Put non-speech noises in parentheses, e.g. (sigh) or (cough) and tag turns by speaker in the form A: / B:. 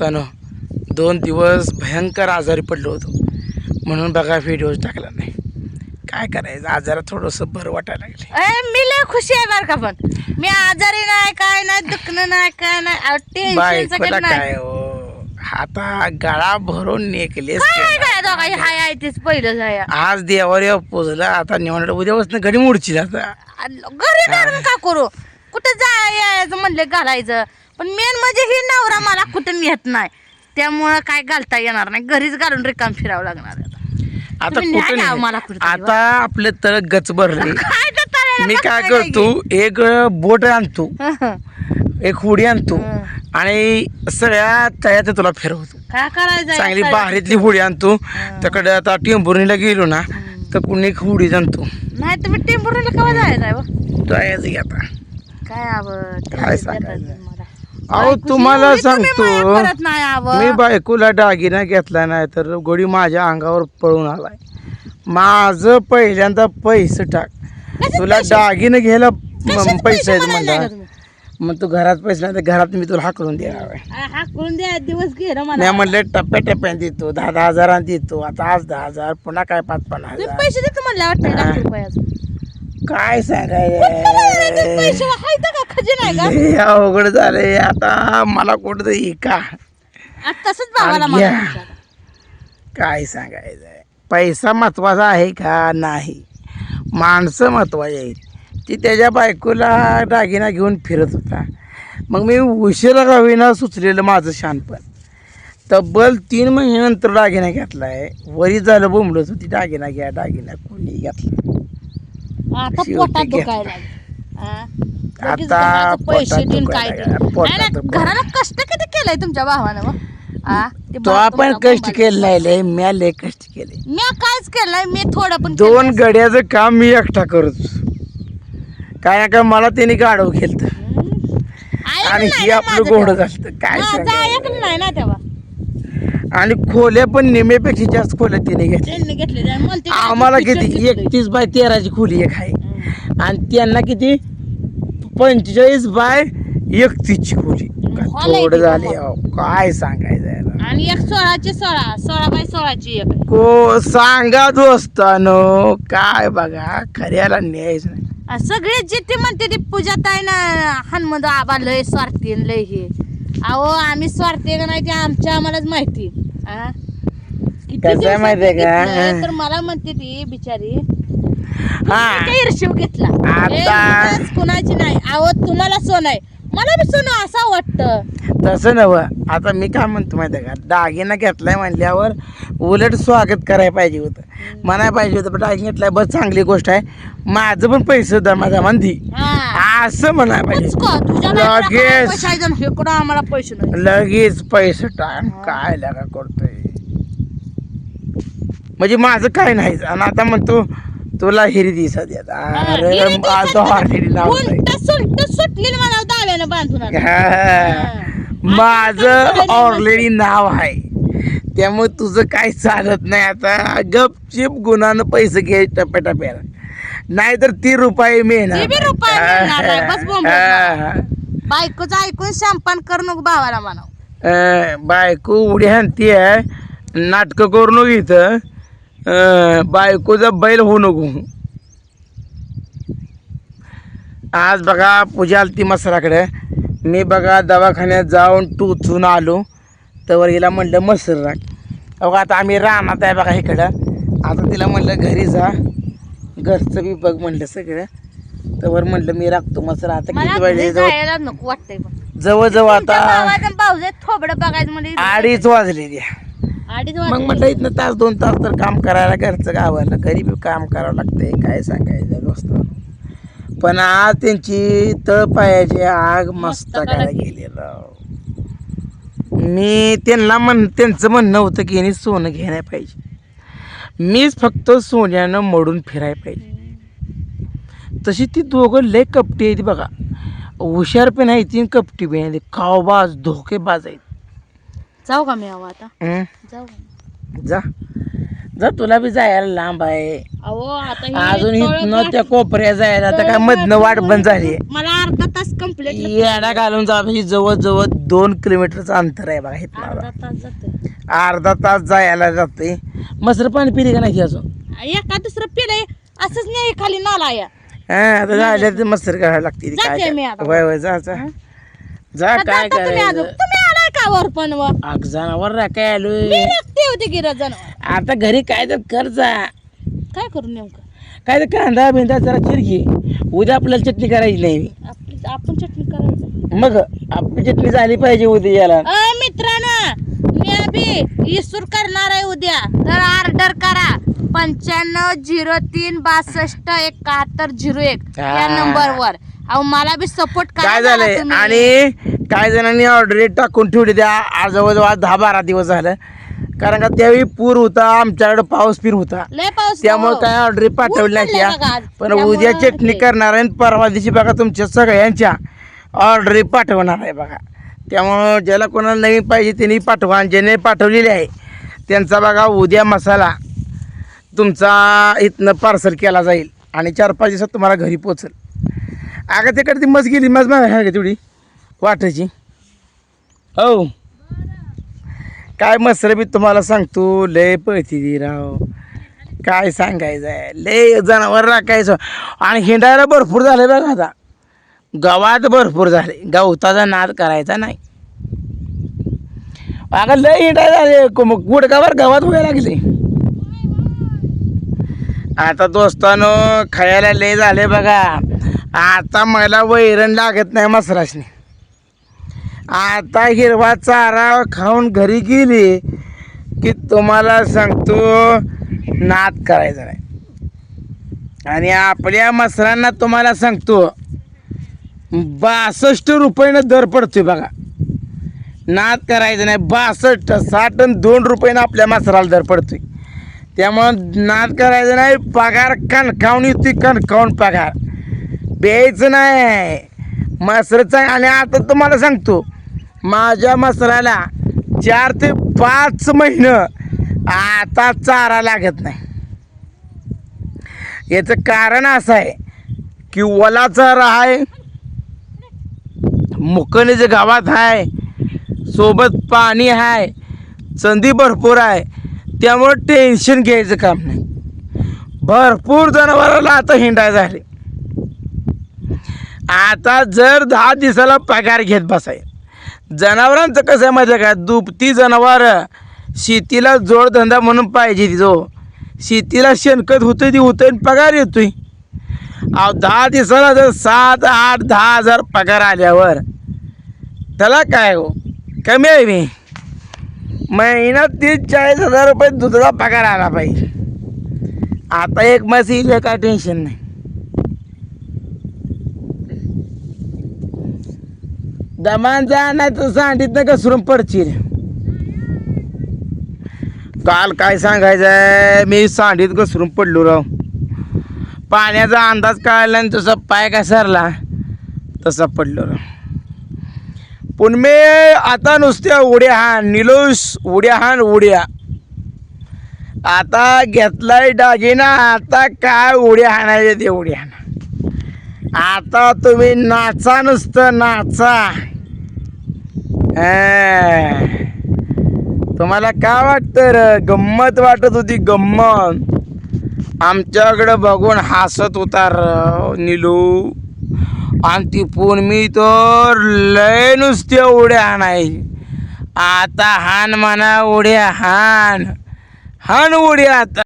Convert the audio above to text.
A: दोस्तानं दोन दिवस भयंकर आजारी पडलो होतो. म्हणून बघा व्हिडिओ टाकला नाही. काय करायचं? आजारात थोडंसं बरं वाटायला लागले.
B: मी लय खुशी आहे बरं का पण? मी आजारी नाही काय नाही दुखणं नाही काय नाही. टेन्शन
A: बायकोला
B: सगळं नाही.
A: काय हो? आता गळा भरून नेकलेस
B: काय काय दोघांची हाय आहे तेच पहिलं
A: आज देवावर पोचला आता निवड उद्यापासून घडी मोडची आता.
B: घरी का करू? कुठं जायचं म्हणले घालायचं? पण मेन म्हणजे ही नवरा मला कुठं नेत नाही. त्यामुळं काय घालता येणार नाही. घरीच घालून रिकाम फिरावं लागणार आहे आता.
A: आता
B: तुम्ही न्या. मला कुठं तरी
A: आता आपलं तळ गच भरले. (laughs)
B: काय त्या तळ्याला
A: मी काय करतो एक बोट आणतो? एक होडी आणतो. आणि सगळ्या तळ्यात तुला फिरवतो.
B: काय करायचं
A: चांगली बाहेरीतली होडी आणतो. त्याकडे आता टेंभुर्णीला गेलो ना तर कुणी एक होडी आणतो.
B: नाही तुम्ही टेम्पोरीला केव्हा जायचं आहे बा?
A: तळ्याचं घे आता.
B: काय आवं,
A: काय सांगायचं? अहो तुम्हाला
B: एवढी तुम्ही माया
A: सांगतो
B: करत नाही आवं.
A: मी बायकोला दागिना घेतला नाही तर गोडी माझ्या अंगावर पळून आलाय. माझं पहिल्यांदा पैसे टाक. तुला? दागिने घ्यायला पैसे आहेत म्हणला.
B: तुम्ही?
A: मग तू घरात पैसे नाही तर घरात मी तुला हाकलून देणार आहे.
B: आ, हाकलून द्या दिवस घे रे मला.
A: मी म्हणले टप्प्या टप्प्याने देतो दहा दहा हजारांनी देतो. आता आज दहा हजार पुन्हा काय पाच पन्नास
B: तुम्ही
A: हजार.
B: पैसे देतो म्हणलं वाटतं लाख रुपयाचं
A: काय (laughs)
B: पैसे
A: सांगायचं
B: आहेत का खजिना आहे का?
A: लय अवघड झालंय. आता मला कुठं का
B: आता तसंच भावाला
A: घ्या.
B: विचारा.
A: काय सांगायचं पैसा महत्त्वाचा आहे का नाही? माणसं महत्वाची आहेत. ती त्याच्या बायकोला दागिना घेऊन फिरत होता. मग मी उशिरा का होईना सुचलेलं माझं शानपण. तब्बल तीन महिन्यानंतर दागिना घेतला आहे वरी झालं बोंबलत होती. दागिना घ्या दागिना कोणी घेतला?
B: आता
A: शेवटी
B: पोटात. दुखायला लागलं. हा? लगेच
A: आता
B: घराचं पैसे
A: पोटात
B: देऊन काय
A: दुखायला
B: देऊन.
A: लागलं. पोटात
B: नाही, नाही,
A: दुखायला.
B: घराला कष्ट किती केलंय तुमच्या भावानं मग? हा? ते
A: आपण
B: तुमचा
A: कष्ट
B: बोंबाला.
A: केलं नाही लय म्या लय कष्ट केले
B: मी काहीच केलं नाही मी थोडं पण
A: दोन
B: केलं
A: गड्याचं काम मी एकटा करत काय ना काय मला त्याने गाडव केलं
B: हम्म. ऐकलं
A: आणि
B: नाही
A: ही
B: ना
A: आपलं गोड
B: तेव्हा.
A: झालं काय
B: माझं
A: सांगायचं.
B: ऐकलं नाही ना तेव्हा
A: आणि खोल्या पण निम्यापेक्षा जास्त खोल्या तिने घेतल्या
B: त्यांनी घेतले ते. मला ते
A: आम्हाला किती. एकतीस बाय तेराची खोली एक आहे. आणि त्यांना किती पंचेचाळीस बाय एकतीसची खोली
B: हॉल आहे
A: थोडं
B: ती
A: झाले. अहो, काय सांगायचं याला.
B: आणि एक सोळाची सोळा सोळा बाय सोळाची एक आहे.
A: को सांगा दोस्तानो काय बघा खऱ्याला न्यायच नाही
B: सगळे जिथे म्हणते ते पूजा ताई ना हनुमंत आबा लय स्वार्थी आणि लय हे अहो आम्ही स्वार्थी का नाही ते आमच्या आम्हालाच माहिती. आ? किती
A: कसं आहे
B: दिवसात
A: माहिती आहे का?
B: घेतलंय, तर मला म्हणते ती बिचारी.
A: हा.
B: ईर्षीव घेतला?
A: आता-
B: हे उगाच कुणाची नाही. अहो तुम्हाला सोन आहे. मला बी सोनं असं वाटतं.
A: तसं नवं आता मी काय म्हणतो माहिती आहे का? दागिना घेतलाय म्हणल्यावर उलट स्वागत करायला पाहिजे होतं. म्हणायला पाहिजे होतं पण दागिना घेतलाय बस चांगली गोष्ट आहे. माझं पण पैसे दमा दमा दी.
B: हा.
A: असं म्हणायला पाहिजे.
B: उचको, तुझ्या बायकोला काय
A: लगेच.
B: पैसे इकडं आम्हाला पैसे नाही
A: लगेच पैसे टाक. काय लागा करतोय. म्हणजे माझं काय नाही. आणि आता म्हणतो तुला हिरी दिसा देत. अरे
B: हिरी
A: आज ऑलरेडी नाव आहे.
B: उलट सुलट सुटली ना मला दाव्यानं बांधून आणलं.
A: हा. माझं ऑलरेडी नाव आहे. त्यामुळे तुझं काही चालत नाही आता. गपचिप गुणानं पैसे घे टप्प्याटप्प्यानं नाहीतर ती रुपये मिळणार
B: ती बी रुपये मिळणार नाही, बस बोंबलत. बायकोचं ऐकून शंपान करू नको भावाला म्हणाव.
A: अं, बायको उडी हाणती आहे. नाटकं करू नको इथं. अं, बायकोचा बैल होऊ नको. आज बघा पूजा आलती मसराकडे. मी बघा दवाखान्यात जाऊन टोचून आलो. तर हिला म्हणलं मसर राख अहो आता आम्ही रानात आहे बघा इकडं. आता तिला म्हणलं घरी जा. घरचं बी बघ म्हणलं सगळं. तर म्हणलं मी राखतो मसर आता किती वाजले जवळ
B: जायला नको वाटतंय पण.
A: जवळजवळ
B: तुमच्या
A: आता
B: भावाचं भाऊजे थोबडं बघायचं म्हणजे
A: अडीच वाजले
B: अडीच
A: मग. म्हटलं इथनं तास दोन तास तर काम करायला घरचं गावाला घरी बी काम करावं लागतंय काय सांगायचं दोस्त पण आज त्यांची तळपायाची आग मस्त करायला गेली राव. मी त्यांना म्हण त्यांचं म्हणणं होतं की यांनी सोनं घ्यायला पाहिजे. मीच फक्त सोन्यानं मोडून फिरायला पाहिजे. तशी ती दोघं लय कपटी आहेत बघा. हुशार पण आहे ती कपटी पण आहे खावबाज धोकेबाज आहेत.
B: जाऊ का मी आता? जाऊ?
A: जा. जर तुला बी जायला लांब आहे.
B: अहो आता
A: अजून इथनं त्या कोपऱ्या जायला आता काय मधनं वाट बंद झाली.
B: मला अर्धा तास कंप्लीट
A: येडा घालून जा जवळ जवळ दोन किलोमीटरचं अंतर आहे बघा इथनं.
B: अर्धा तास
A: जायला जाते मसर पाणी पिली का नाही अजून?
B: एका दुसरं पिलंय. असंच नाही खाली नाला या
A: हा आता झाल्या ते मसर करायला लागते काय
B: मी आता.
A: वय वय जा जा. जा
B: आता
A: काय
B: जाता तुम्ही अजून?
A: करायचं
B: तुम्ही आलाय का वर पण व
A: आग जनावर काय आलोय.
B: मी होते गिरज जनावर.
A: आता घरी काय तर कर जा.
B: काय करू नेमकं?
A: काय तर कांदा बिंदा जरा चिरकी उद्या आपल्याला चटणी करायची नाही.
B: आपली आपण चटणी करायचं.
A: मग आपली चटणी झाली पाहिजे उद्या याला.
B: अ मित्रांनो अभि इसूर करणार आहे उद्या. तर ऑर्डर करा. पंच्याण्णव झिरो तीन बासष्ट एकाहत्तर झिरो एक या. नंबरवर. अहो मला बी सपोर्ट करा
A: काय झालंय. आणि काय जणांनी ऑर्डर टाकून ठेवली त्या. आज जवळजवळ दहा बारा दिवस झालं. कारण का त्यावेळी पूर होता आमच्याकडे पाऊस फिर होता. त्यामुळे
B: हो.
A: काय ऑर्डर त्या.
B: आज.
A: पण उद्या चटणी करणार आहे परवा दिवशी बघा तुमच्या सगळ्यांच्या ऑर्डरी पाठवणार आहे बघा. त्यामुळं ज्याला कोणाला नवीन पाहिजे त्यांनी पाठवा. आणि ज्याने पाठवलेली आहे त्यांचा बघा उद्या मसाला तुमचा इथनं पार्सल केला जाईल. आणि चार पाच दिवसात तुम्हाला घरी पोचल अगं तिकडे ती मस गेली. मस मागा का तेवढी. वाटायची. हो. काय मसर मी तुम्हाला सांगतो. लय पळती राव. काय सांगायचं आहे लय जनावर राखायचं. आणि हिंडायला भरपूर झालं बघा आता. गावात भरपूर झाले. गवताचा नाद करायचा नाही. अगं लय हिंडाय झाले. गुडगावर गावात व्हायला लागले. आता दोस्तानो खायला लय झाले बघा. आता मला वैरण लागत नाही मसराशने. आता हिरवा चारा खाऊन घरी गेली की तुम्हाला सांगतो नाद करायचा नाही. आणि आपल्या मसरांना तुम्हाला सांगतो बासष्ट रुपयानं दर पडतोय बघा. नाद करायचं नाही बासष्ट साठ आणि दोन रुपयानं आपल्या मसराला दर पडतोय. त्यामुळं नाद करायचं नाही पगार कणकावून येतोय कणकावून पगार. प्यायचं नाही. मसरचा आणि आता तुम्हाला सांगतो माझ्या मसराला चार ते पाच महिनं आता चारा लागत नाही. याचं कारण असं आहे की ओला चारा आहे मुकणीचं गावात आहे सोबत पाणी आहे संधी भरपूर आहे त्यामुळं टेन्शन घ्यायचं काम नाही. भरपूर जनावराला आता हिंडाय झाले. आता जर दहा दिवसाला पगार घेत बसाय जनावरांचं कसं आहे माहिती काय का? दुभती जनावर शेतीला जोडधंदा म्हणून पाहिजे तिथं शेतीला शेणखत होतं ती होतं आणि पगार येतोय. अहो दहा दिवसाला जर सात आठ दहा हजार पगार आल्यावर त्याला काय हो? कमी आहे मी. महिन्यात तीस चाळीस हजार रुपये दुसरा पगार आला पाहिजे. आता एक म्हस येईल काय टेन्शन नाही. दमान जा नाही तर सांडीत घसरून पडशील. काल काय सांगायचंय? मी सांडीत घसरून पडलो राव. पाण्याचा अंदाज कळला आणि तसा पाय काय सरला? तसा पडलो राव पण मी आता नुसत्या उड्या हाण निलोश उड्या हाण उड्या. आता घेतलाय डागिना आता काय उड्या हाणायचे ते उड्या हाणा. आता तुम्ही नाचा नुसतं नाचा. तुम्हाला काय वाटतं र? गंमत वाटत होती गंमत. आमच्याकडं बघून हसत होता र निलू. आणि ती पण मी तर लय नुसत्या उड्या हाणायची आता हान म्हणा उड्या हान. हान उड्या आता.